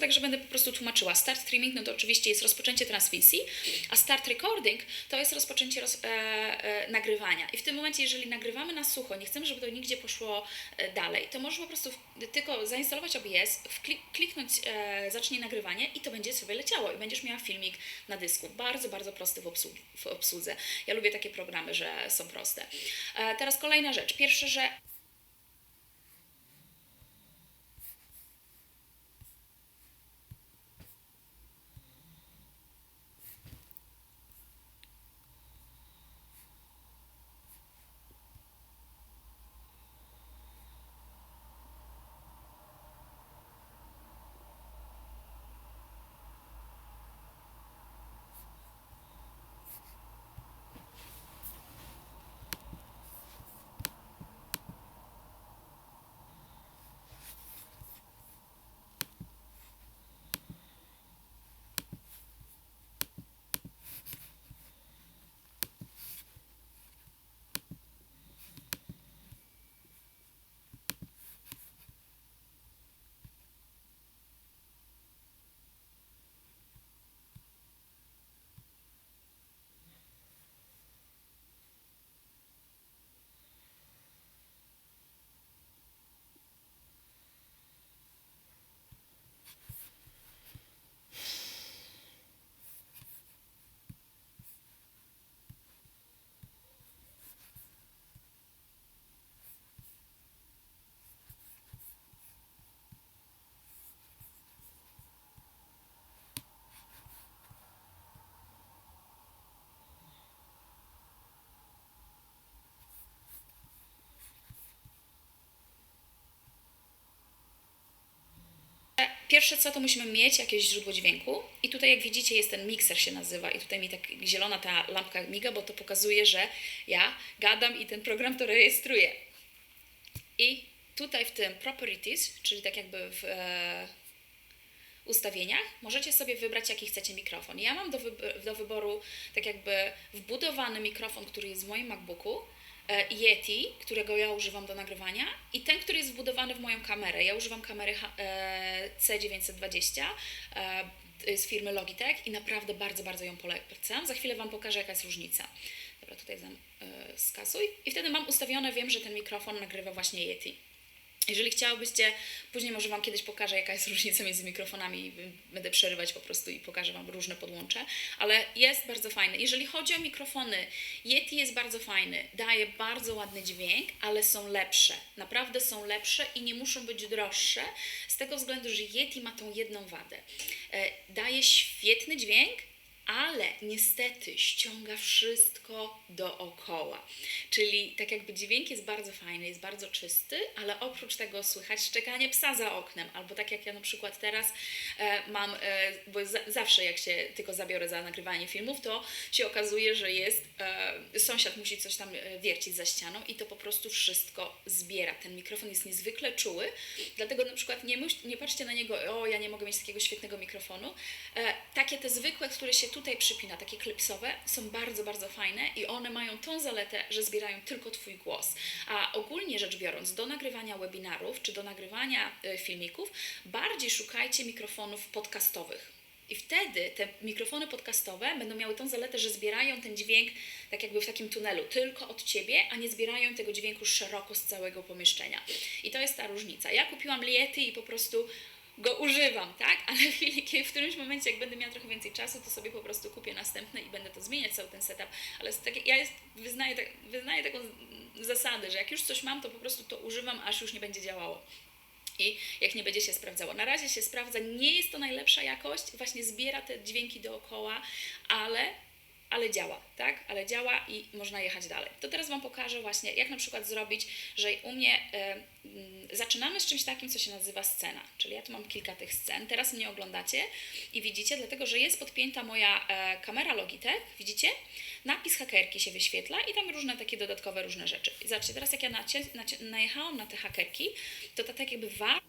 Także będę po prostu tłumaczyła. Start streaming no to oczywiście jest rozpoczęcie transmisji, a start recording to jest rozpoczęcie roz, e, e, nagrywania. I w tym momencie, jeżeli nagrywamy na sucho, nie chcemy, żeby to nigdzie poszło e, dalej, to możesz po prostu tylko zainstalować OBS, wkli, kliknąć e, zacznij nagrywanie i to będzie sobie leciało i będziesz miała filmik na dysku. Bardzo, bardzo prosty w, obsłu- w obsłudze. Ja lubię takie programy, że są proste. E, teraz kolejna rzecz. Pierwsze, że Pierwsze co, to musimy mieć jakieś źródło dźwięku i tutaj jak widzicie jest ten mikser się nazywa i tutaj mi tak zielona ta lampka miga, bo to pokazuje, że ja gadam i ten program to rejestruje. I tutaj w tym properties, czyli tak jakby w e, ustawieniach, możecie sobie wybrać jaki chcecie mikrofon. Ja mam do, wyb- do wyboru tak jakby wbudowany mikrofon, który jest w moim MacBooku, Yeti, którego ja używam do nagrywania i ten, który jest wbudowany w moją kamerę. Ja używam kamery e, C920 e, z firmy Logitech i naprawdę bardzo, bardzo ją polecam. Za chwilę Wam pokażę, jaka jest różnica. Dobra, tutaj zam, e, skasuj. I wtedy mam ustawione, wiem, że ten mikrofon nagrywa właśnie Yeti. Jeżeli chciałybyście, później może Wam kiedyś pokażę, jaka jest różnica między mikrofonami, będę przerywać po prostu i pokażę Wam różne podłącze, ale jest bardzo fajny. Jeżeli chodzi o mikrofony, Yeti jest bardzo fajny, daje bardzo ładny dźwięk, ale są lepsze, naprawdę są lepsze i nie muszą być droższe, z tego względu, że Yeti ma tą jedną wadę. E, Daje świetny dźwięk, ale niestety ściąga wszystko dookoła. Czyli tak jakby dźwięk jest bardzo fajny, jest bardzo czysty, ale oprócz tego słychać szczekanie psa za oknem, albo tak jak ja na przykład teraz e, mam, e, bo za, zawsze jak się tylko zabiorę za nagrywanie filmów, to się okazuje, że jest, e, sąsiad musi coś tam e, wiercić za ścianą i to po prostu wszystko zbiera. Ten mikrofon jest niezwykle czuły, dlatego na przykład nie, nie patrzcie na niego, o ja nie mogę mieć takiego świetnego mikrofonu. E, takie te zwykłe, które się tutaj przypina, takie klipsowe, są bardzo, bardzo fajne i one mają tą zaletę, że zbierają tylko Twój głos. A ogólnie rzecz biorąc, do nagrywania webinarów czy do nagrywania e, filmików, bardziej szukajcie mikrofonów podcastowych. I wtedy te mikrofony podcastowe będą miały tą zaletę, że zbierają ten dźwięk tak jakby w takim tunelu, tylko od Ciebie, a nie zbierają tego dźwięku szeroko z całego pomieszczenia. I to jest ta różnica. Ja kupiłam Liety i po prostu go używam, tak? Ale w, chwili, w którymś momencie, jak będę miała trochę więcej czasu, to sobie po prostu kupię następne i będę to zmieniać, cały ten setup. Ale ja jest, wyznaję, tak, wyznaję taką zasadę, że jak już coś mam, to po prostu to używam, aż już nie będzie działało i jak nie będzie się sprawdzało. Na razie się sprawdza, nie jest to najlepsza jakość, właśnie zbiera te dźwięki dookoła, ale, ale działa, tak? Ale działa i można jechać dalej. To teraz Wam pokażę właśnie, jak na przykład zrobić, że u mnie mm, zaczynamy z czymś takim, co się nazywa scena, czyli ja tu mam kilka tych scen, teraz mnie oglądacie i widzicie, dlatego, że jest podpięta moja e, kamera Logitech, widzicie? Napis hakerki się wyświetla i tam różne takie dodatkowe różne rzeczy. I zobaczcie, teraz jak ja nacie, nacie, najechałam na te hakerki, to ta tak jakby wa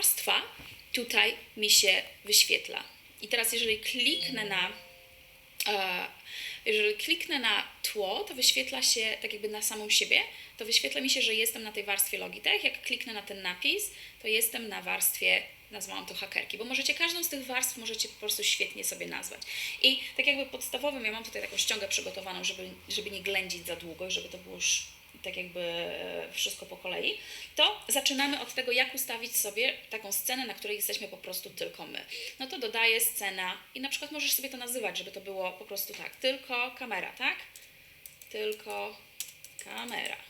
warstwa tutaj mi się wyświetla. I teraz jeżeli kliknę na e, jeżeli kliknę na tło, to wyświetla się tak jakby na samą siebie, to wyświetla mi się, że jestem na tej warstwie Logitech. Jak kliknę na ten napis, to jestem na warstwie, nazwałam to hakerki, bo możecie każdą z tych warstw możecie po prostu świetnie sobie nazwać. I tak jakby podstawowym, ja mam tutaj taką ściągę przygotowaną, żeby, żeby nie ględzić za długo żeby to było tak jakby e, wszystko po kolei, to zaczynamy od tego, jak ustawić sobie taką scenę, na której jesteśmy po prostu tylko my. No to dodaję scena i na przykład możesz sobie to nazywać, żeby to było po prostu tak, tylko kamera, tak? Tylko kamera.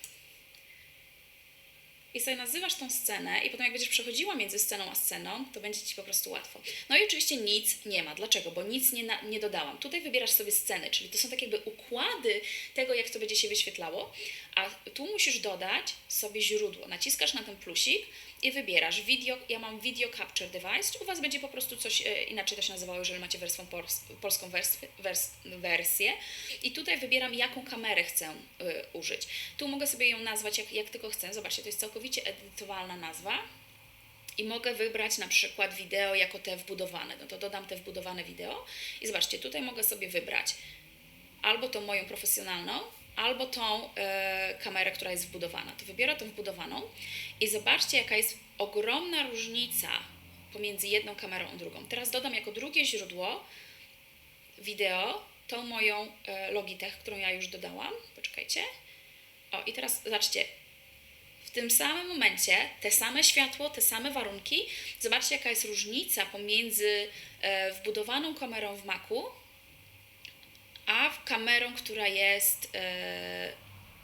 I sobie nazywasz tą scenę i potem jak będziesz przechodziła między sceną a sceną, to będzie Ci po prostu łatwo. No i oczywiście nic nie ma. Dlaczego? Bo nic nie, na, nie dodałam. Tutaj wybierasz sobie sceny, czyli to są tak jakby układy tego, jak to będzie się wyświetlało, a tu musisz dodać sobie źródło. Naciskasz na ten plusik i wybierasz video, ja mam Video Capture Device, u Was będzie po prostu coś e, inaczej to się nazywało, jeżeli macie wersję pols polską wers wers wersję. I tutaj wybieram jaką kamerę chcę e, użyć. Tu mogę sobie ją nazwać jak, jak tylko chcę, zobaczcie, to jest całkowicie edytowalna nazwa. I mogę wybrać na przykład wideo jako te wbudowane, no to dodam te wbudowane wideo. I zobaczcie, tutaj mogę sobie wybrać albo tą moją profesjonalną, albo tą e, kamerę, która jest wbudowana. To wybiorę tą wbudowaną i zobaczcie, jaka jest ogromna różnica pomiędzy jedną kamerą a drugą. Teraz dodam jako drugie źródło wideo tą moją e, Logitech, którą ja już dodałam. Poczekajcie. O, i teraz zobaczcie. W tym samym momencie te same światło, te same warunki. Zobaczcie, jaka jest różnica pomiędzy e, wbudowaną kamerą w Macu a kamerą, która jest e,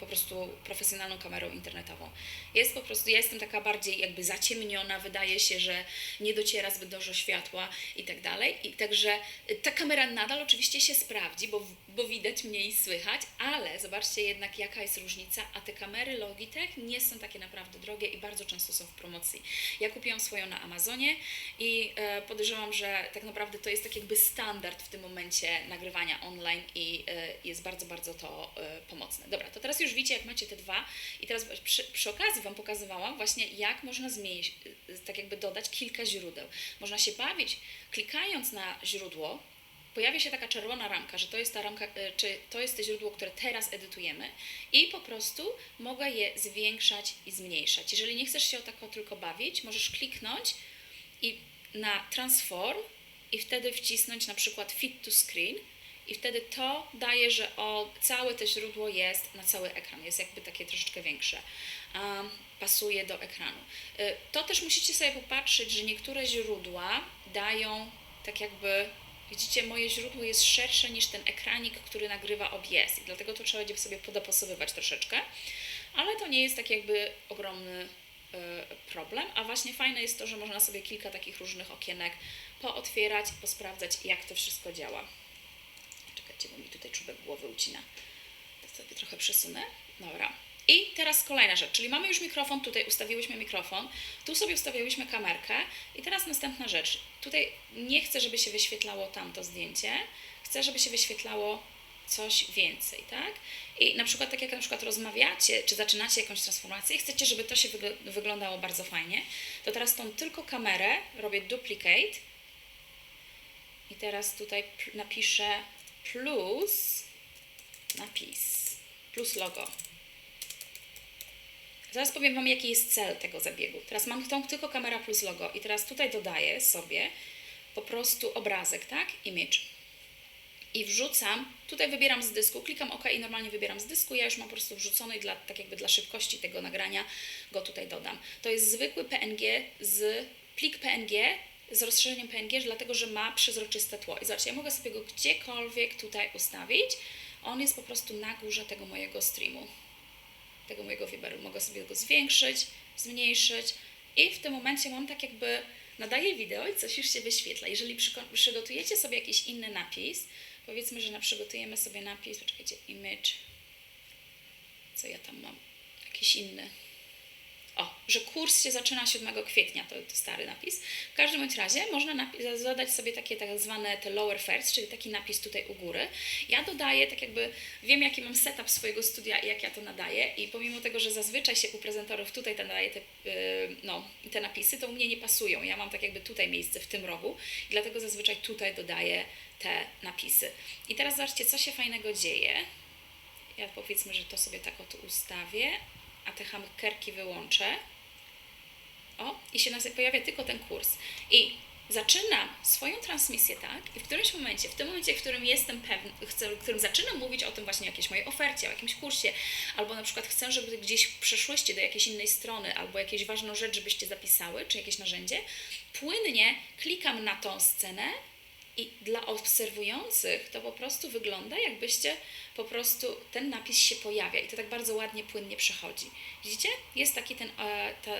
po prostu profesjonalną kamerą internetową. Jest po prostu, ja jestem taka bardziej jakby zaciemniona, wydaje się, że nie dociera zbyt dużo światła i tak dalej. I także ta kamera nadal oczywiście się sprawdzi, bo, bo widać mnie i słychać, ale zobaczcie jednak jaka jest różnica, a te kamery Logitech nie są takie naprawdę drogie i bardzo często są w promocji. Ja kupiłam swoją na Amazonie i e, podejrzewam, że tak naprawdę to jest tak jakby standard w tym momencie nagrywania online i e, jest bardzo, bardzo to e, pomocne. Dobra, to teraz już widzicie jak macie te dwa i teraz przy, przy okazji Wam pokazywałam właśnie jak można zmienić, y, tak jakby dodać kilka źródeł. Można się bawić, klikając na źródło, pojawia się taka czerwona ramka, że to jest ta ramka, y, czy to jest to źródło, które teraz edytujemy i po prostu mogę je zwiększać i zmniejszać. Jeżeli nie chcesz się o tako tylko bawić, możesz kliknąć i na transform i wtedy wcisnąć na przykład fit to screen i wtedy to daje, że o, całe to źródło jest na cały ekran, jest jakby takie troszeczkę większe, um, pasuje do ekranu. Y, to też musicie sobie popatrzeć, że niektóre źródła dają tak jakby Widzicie, moje źródło jest szersze niż ten ekranik, który nagrywa OBS i dlatego to trzeba będzie sobie podopasowywać troszeczkę, ale to nie jest tak jakby ogromny y, problem, a właśnie fajne jest to, że można sobie kilka takich różnych okienek pootwierać, posprawdzać jak to wszystko działa. Bo mi tutaj czubek głowy ucina. To sobie trochę przesunę. Dobra. I teraz kolejna rzecz, czyli mamy już mikrofon, tutaj ustawiłyśmy mikrofon, tu sobie ustawiłyśmy kamerkę i teraz następna rzecz. Tutaj nie chcę, żeby się wyświetlało tamto zdjęcie, chcę, żeby się wyświetlało coś więcej, tak? I na przykład tak jak na przykład rozmawiacie, czy zaczynacie jakąś transformację i chcecie, żeby to się wyglądało bardzo fajnie, to teraz tą tylko kamerę robię duplicate i teraz tutaj napiszę plus napis, plus logo. Zaraz powiem Wam, jaki jest cel tego zabiegu. Teraz mam tą tylko kamera plus logo i teraz tutaj dodaję sobie po prostu obrazek, tak? Image. I wrzucam, tutaj wybieram z dysku, klikam OK i normalnie wybieram z dysku. Ja już mam po prostu wrzucony dla, tak jakby dla szybkości tego nagrania go tutaj dodam. To jest zwykły PNG z plik PNG z rozszerzeniem PNG, dlatego że ma przezroczyste tło. I zobaczcie, ja mogę sobie go gdziekolwiek tutaj ustawić. On jest po prostu na górze tego mojego streamu, tego mojego wyboru. Mogę sobie go zwiększyć, zmniejszyć i w tym momencie mam tak jakby nadaję wideo i coś już się wyświetla. Jeżeli przygotujecie sobie jakiś inny napis, powiedzmy, że na przygotujemy sobie napis, poczekajcie, image, co ja tam mam, jakiś inny, o, że kurs się zaczyna 7 kwietnia, to, to stary napis. W każdym bądź razie można zadać sobie takie tak zwane te lower first, czyli taki napis tutaj u góry. Ja dodaję, tak jakby wiem jaki mam setup swojego studia i jak ja to nadaję i pomimo tego, że zazwyczaj się u prezenterów tutaj nadaje te, yy, no, te napisy, to u mnie nie pasują. Ja mam tak jakby tutaj miejsce w tym rogu i dlatego zazwyczaj tutaj dodaję te napisy. I teraz zobaczcie, co się fajnego dzieje. Ja powiedzmy, że to sobie tak oto ustawię, a te hamkerki wyłączę. O, i się nas pojawia tylko ten kurs. I zaczynam swoją transmisję tak, i w którymś momencie, w tym momencie, w którym jestem pewny, w którym zaczynam mówić o tym właśnie jakiejś mojej ofercie, o jakimś kursie, albo na przykład chcę, żeby gdzieś przeszłyście do jakiejś innej strony, albo jakieś ważną rzecz, żebyście zapisały, czy jakieś narzędzie, płynnie klikam na tą scenę i dla obserwujących to po prostu wygląda, jakbyście po prostu ten napis się pojawia i to tak bardzo ładnie, płynnie przechodzi. Widzicie? Jest taki ten, e, ta,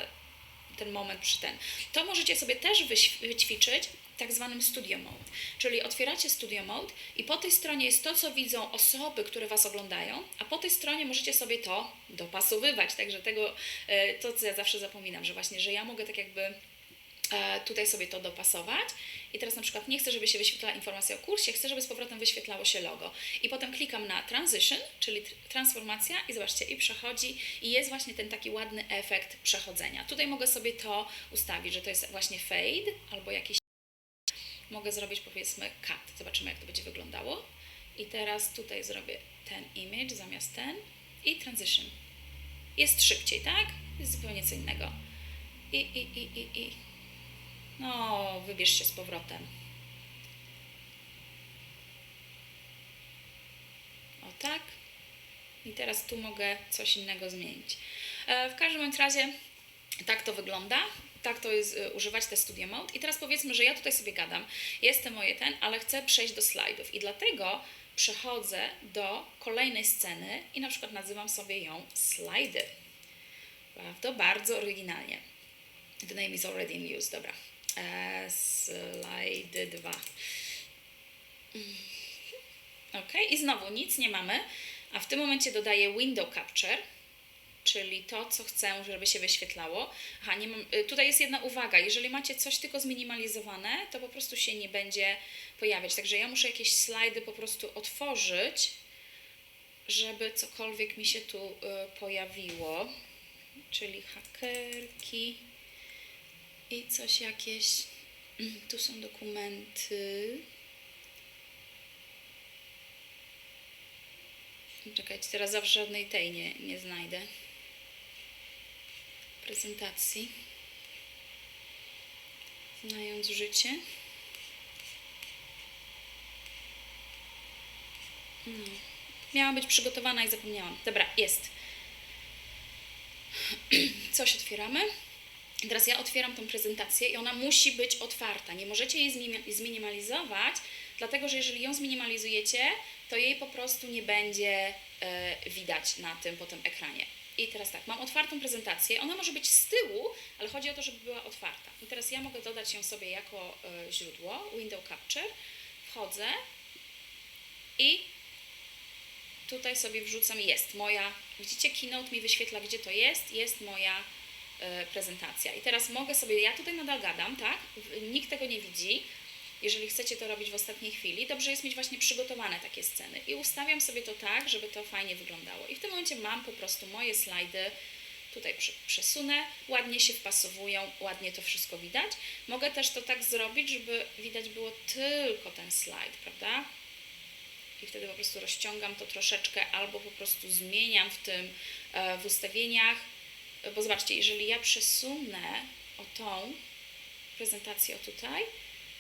ten moment przy ten. To możecie sobie też wyćwiczyć tak zwanym studio mode. Czyli otwieracie studio mode i po tej stronie jest to, co widzą osoby, które Was oglądają, a po tej stronie możecie sobie to dopasowywać. Także tego, e, to co ja zawsze zapominam, że właśnie, że ja mogę tak jakby tutaj sobie to dopasować i teraz na przykład nie chcę, żeby się wyświetlała informacja o kursie, chcę, żeby z powrotem wyświetlało się logo. I potem klikam na transition, czyli tr- transformacja i zobaczcie, i przechodzi i jest właśnie ten taki ładny efekt przechodzenia. Tutaj mogę sobie to ustawić, że to jest właśnie fade albo jakiś mogę zrobić powiedzmy cut. Zobaczymy jak to będzie wyglądało. I teraz tutaj zrobię ten image zamiast ten i transition. Jest szybciej, tak? Jest zupełnie co innego. I, i, i, i, i. No, wybierz się z powrotem. O tak. I teraz tu mogę coś innego zmienić. E, w każdym razie tak to wygląda. Tak to jest e, używać te studio mode. I teraz powiedzmy, że ja tutaj sobie gadam. Jest to moje ten, ale chcę przejść do slajdów. I dlatego przechodzę do kolejnej sceny i na przykład nazywam sobie ją slajdy. Prawda? Bardzo oryginalnie. The name is already in use, dobra. E, slajdy 2. Ok, i znowu nic nie mamy, a w tym momencie dodaję window capture, czyli to, co chcę, żeby się wyświetlało. Aha, nie mam, y, tutaj jest jedna uwaga, jeżeli macie coś tylko zminimalizowane, to po prostu się nie będzie pojawiać. Także ja muszę jakieś slajdy po prostu otworzyć, żeby cokolwiek mi się tu y, pojawiło. Czyli hakerki i coś jakieś. Tu są dokumenty. Czekajcie, teraz zawsze żadnej tej nie, nie znajdę. Prezentacji. Znając życie. No. Miałam być przygotowana i zapomniałam. Dobra, jest. Coś otwieramy. Teraz ja otwieram tą prezentację i ona musi być otwarta. Nie możecie jej zmini- zminimalizować, dlatego że jeżeli ją zminimalizujecie, to jej po prostu nie będzie e, widać na tym potem ekranie. I teraz tak, mam otwartą prezentację. Ona może być z tyłu, ale chodzi o to, żeby była otwarta. I teraz ja mogę dodać ją sobie jako e, źródło, Window Capture. Wchodzę i tutaj sobie wrzucam, jest moja, widzicie, Keynote mi wyświetla, gdzie to jest, jest moja prezentacja. I teraz mogę sobie, ja tutaj nadal gadam, tak? Nikt tego nie widzi. Jeżeli chcecie to robić w ostatniej chwili, dobrze jest mieć właśnie przygotowane takie sceny. I ustawiam sobie to tak, żeby to fajnie wyglądało. I w tym momencie mam po prostu moje slajdy, tutaj przesunę, ładnie się wpasowują, ładnie to wszystko widać. Mogę też to tak zrobić, żeby widać było tylko ten slajd, prawda? i wtedy po prostu rozciągam to troszeczkę albo po prostu zmieniam w tym e, w ustawieniach, E, bo zobaczcie, jeżeli ja przesunę o tą prezentację o tutaj,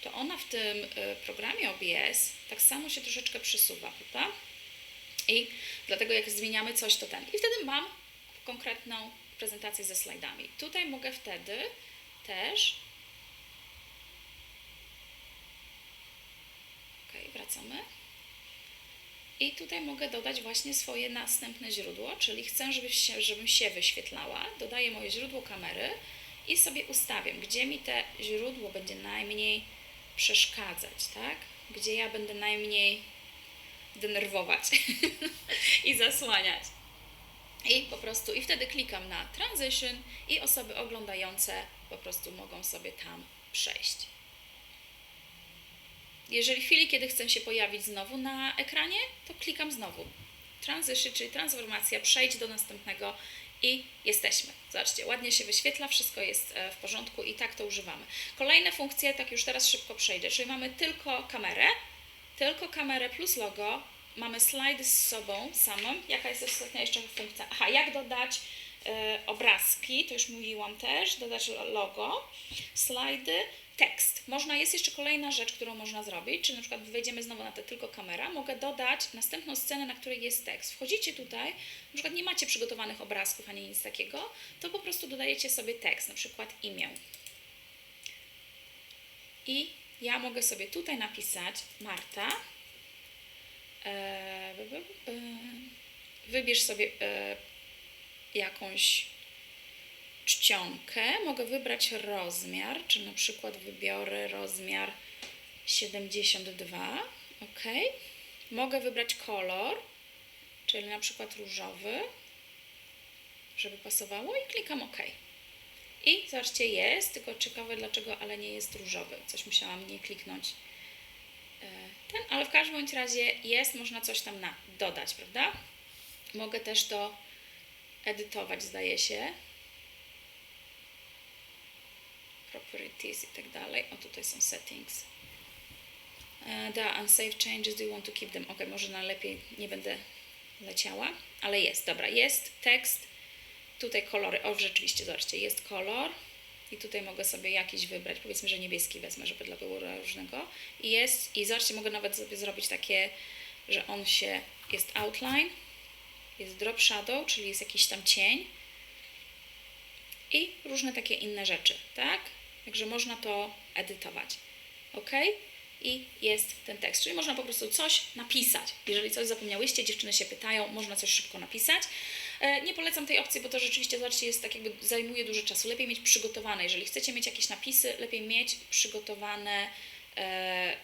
to ona w tym e, programie OBS tak samo się troszeczkę przesuwa, prawda? I dlatego jak zmieniamy coś, to ten. I wtedy mam konkretną prezentację ze slajdami. Tutaj mogę wtedy też Ok, wracamy. I tutaj mogę dodać właśnie swoje następne źródło, czyli chcę, żeby się, żebym się wyświetlała. Dodaję moje źródło kamery i sobie ustawiam, gdzie mi te źródło będzie najmniej przeszkadzać, tak? Gdzie ja będę najmniej denerwować i zasłaniać. I po prostu, i wtedy klikam na transition i osoby oglądające po prostu mogą sobie tam przejść. Jeżeli w chwili, kiedy chcę się pojawić znowu na ekranie, to klikam znowu. Transition, czyli transformacja, przejdź do następnego i jesteśmy. Zobaczcie, ładnie się wyświetla, wszystko jest e, w porządku i tak to używamy. Kolejne funkcje, tak już teraz szybko przejdę, czyli mamy tylko kamerę, tylko kamerę plus logo, mamy slajdy z sobą samą. Jaka jest ostatnia jeszcze funkcja? Aha, jak dodać obrazki, to już mówiłam też, dodać logo, slajdy, tekst. Można, jest jeszcze kolejna rzecz, którą można zrobić, czy na przykład wejdziemy znowu na te tylko kamera, mogę dodać następną scenę, na której jest tekst. Wchodzicie tutaj, na przykład nie macie przygotowanych obrazków ani nic takiego, to po prostu dodajecie sobie tekst, na przykład imię. I ja mogę sobie tutaj napisać Marta. B- Wybierz sobie e, jakąś czcionkę. Mogę wybrać rozmiar, czy na przykład wybiorę rozmiar 72. OK. Mogę wybrać kolor, czyli na przykład różowy, żeby pasowało i klikam OK. I zobaczcie, jest, tylko ciekawe dlaczego, ale nie jest różowy. Coś musiałam nie kliknąć. e, Ten, ale w każdym razie jest, można coś tam na, dodać, prawda? Mogę też to edytować, zdaje się. Properties i tak dalej. O, tutaj są settings. E, Da, unsafe changes, do you want to keep them? Ok, może najlepiej nie będę leciała, ale jest, dobra, jest tekst, tutaj kolory, o rzeczywiście, zobaczcie, jest kolor i tutaj mogę sobie jakiś wybrać, powiedzmy, że niebieski wezmę, żeby dla było różnego i jest, i zobaczcie, mogę nawet sobie zrobić takie, że on się, jest outline, jest drop shadow, czyli jest jakiś tam cień i różne takie inne rzeczy, tak? Także można to edytować, ok? I jest ten tekst, czyli można po prostu coś napisać. Jeżeli coś zapomniałyście, dziewczyny się pytają, można coś szybko napisać. E, Nie polecam tej opcji, bo to rzeczywiście, zobaczcie, jest tak jakby zajmuje dużo czasu. Lepiej mieć przygotowane. Jeżeli chcecie mieć jakieś napisy, lepiej mieć przygotowane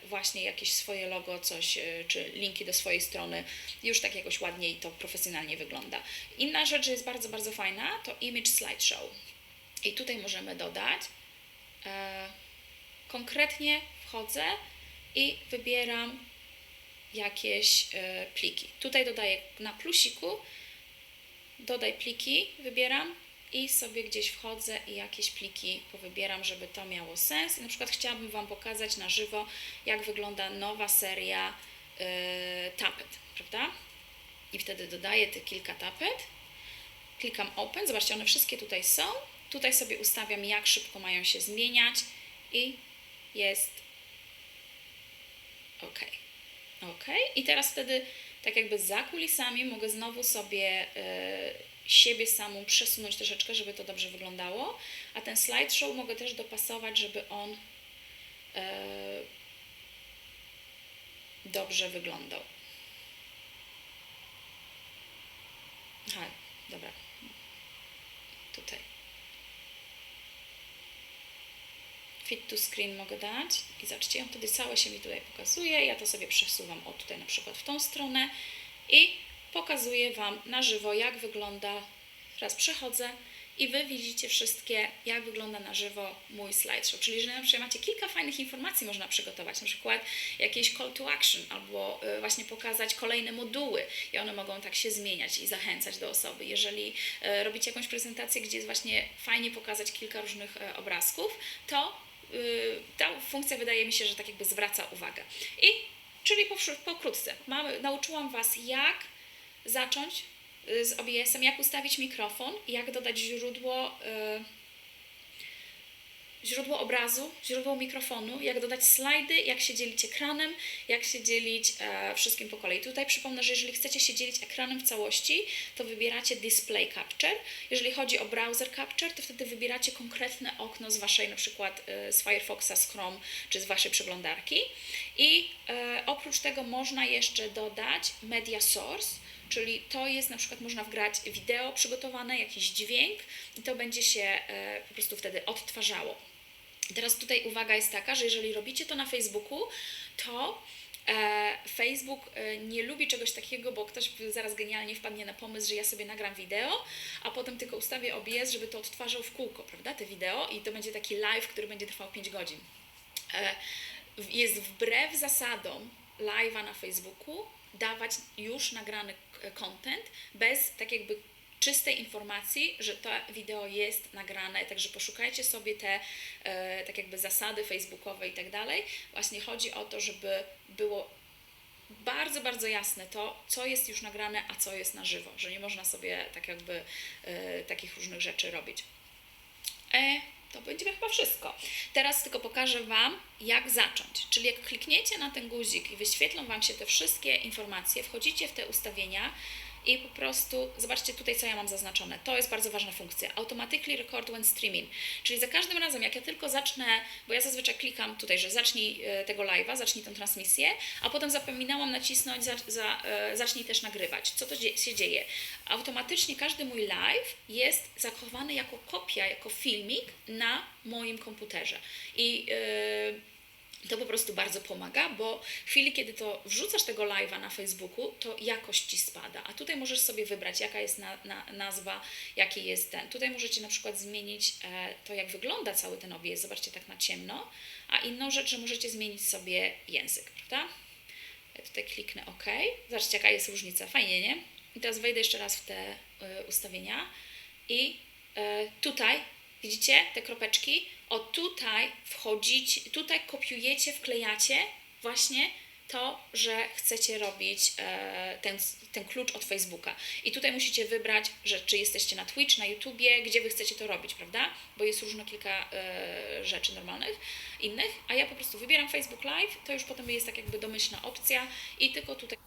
właśnie jakieś swoje logo, coś, e, czy linki do swojej strony. Już tak jakoś ładniej to profesjonalnie wygląda. Inna rzecz, jest bardzo, bardzo fajna, to Image Slideshow. I tutaj możemy dodać, e, konkretnie wchodzę i wybieram jakieś e, pliki. Tutaj dodaję na plusiku, dodaj pliki, wybieram i sobie gdzieś wchodzę i jakieś pliki powybieram, żeby to miało sens. I na przykład chciałabym Wam pokazać na żywo, jak wygląda nowa seria e, tapet, prawda? I wtedy dodaję te kilka tapet, klikam Open, zobaczcie, one wszystkie tutaj są. Tutaj sobie ustawiam, jak szybko mają się zmieniać i jest OK. OK. I teraz wtedy, tak jakby za kulisami, mogę znowu sobie e, siebie samą przesunąć troszeczkę, żeby to dobrze wyglądało. A ten slideshow mogę też dopasować, żeby on e, dobrze wyglądał. Aha, dobra. Tutaj. Fit to screen mogę dać i zobaczcie, on wtedy całe się mi tutaj pokazuje. Ja to sobie przesuwam o tutaj na przykład w tą stronę i pokazuję Wam na żywo, jak wygląda. Teraz przechodzę i Wy widzicie wszystkie, jak wygląda na żywo mój slideshow. Czyli, że na przykład macie kilka fajnych informacji można przygotować, na przykład jakieś call to action albo y, właśnie pokazać kolejne moduły i one mogą tak się zmieniać i zachęcać do osoby. Jeżeli y, robicie jakąś prezentację, gdzie jest właśnie fajnie pokazać kilka różnych y, obrazków, to ta funkcja wydaje mi się, że tak jakby zwraca uwagę. I czyli pokrótce, mamy, nauczyłam Was, jak zacząć y, z OBS-em, jak ustawić mikrofon, jak dodać źródło, y, źródło obrazu, źródło mikrofonu, jak dodać slajdy, jak się dzielić ekranem, jak się dzielić e, wszystkim po kolei. Tutaj przypomnę, że jeżeli chcecie się dzielić ekranem w całości, to wybieracie Display Capture. Jeżeli chodzi o Browser Capture, to wtedy wybieracie konkretne okno z Waszej, na przykład e, z Firefoxa, z Chrome, czy z Waszej przeglądarki. I e, oprócz tego można jeszcze dodać Media Source, czyli to jest na przykład można wgrać wideo przygotowane, jakiś dźwięk i to będzie się e, po prostu wtedy odtwarzało. Teraz tutaj uwaga jest taka, że jeżeli robicie to na Facebooku, to E, Facebook e, nie lubi czegoś takiego, bo ktoś zaraz genialnie wpadnie na pomysł, że ja sobie nagram wideo, a potem tylko ustawię OBS, żeby to odtwarzał w kółko, prawda, te wideo i to będzie taki live, który będzie trwał 5 godzin. Jest wbrew zasadom live'a na Facebooku dawać już nagrany content bez tak jakby czystej informacji, że to wideo jest nagrane, także poszukajcie sobie te e, tak jakby zasady facebookowe i tak dalej. Właśnie chodzi o to, żeby było bardzo, bardzo jasne to, co jest już nagrane, a co jest na żywo, że nie można sobie tak jakby e, takich różnych rzeczy robić. E, to będzie chyba wszystko. Teraz tylko pokażę Wam, jak zacząć. Czyli jak klikniecie na ten guzik i wyświetlą Wam się te wszystkie informacje, wchodzicie w te ustawienia i po prostu zobaczcie tutaj, co ja mam zaznaczone. To jest bardzo ważna funkcja. Automatically record when streaming. Czyli za każdym razem, jak ja tylko zacznę, bo ja zazwyczaj klikam tutaj, że zacznij e, tego live'a, zacznij tę transmisję, a potem zapominałam nacisnąć za, za, e, zacznij też nagrywać. Co to się dzieje? Automatycznie każdy mój live jest zachowany jako kopia, jako filmik na moim komputerze. I e, to po prostu bardzo pomaga, bo w chwili, kiedy to wrzucasz tego live'a na Facebooku, to jakość ci spada. A tutaj możesz sobie wybrać, jaka jest na, na, nazwa, jaki jest ten. Tutaj możecie na przykład zmienić e, to, jak wygląda cały ten obraz. Zobaczcie tak na ciemno. A inną rzecz, że możecie zmienić sobie język, prawda? Ja tutaj kliknę OK. Zobaczcie, jaka jest różnica. Fajnie, nie? I teraz wejdę jeszcze raz w te e, ustawienia i e, tutaj widzicie te kropeczki? O tutaj wchodzicie, tutaj kopiujecie, wklejacie właśnie to, że chcecie robić e, ten, ten klucz od Facebooka. I tutaj musicie wybrać, że czy jesteście na Twitch, na YouTubie, gdzie wy chcecie to robić, prawda? Bo jest różno kilka e, rzeczy normalnych, innych, a ja po prostu wybieram Facebook Live, to już potem jest tak jakby domyślna opcja i tylko tutaj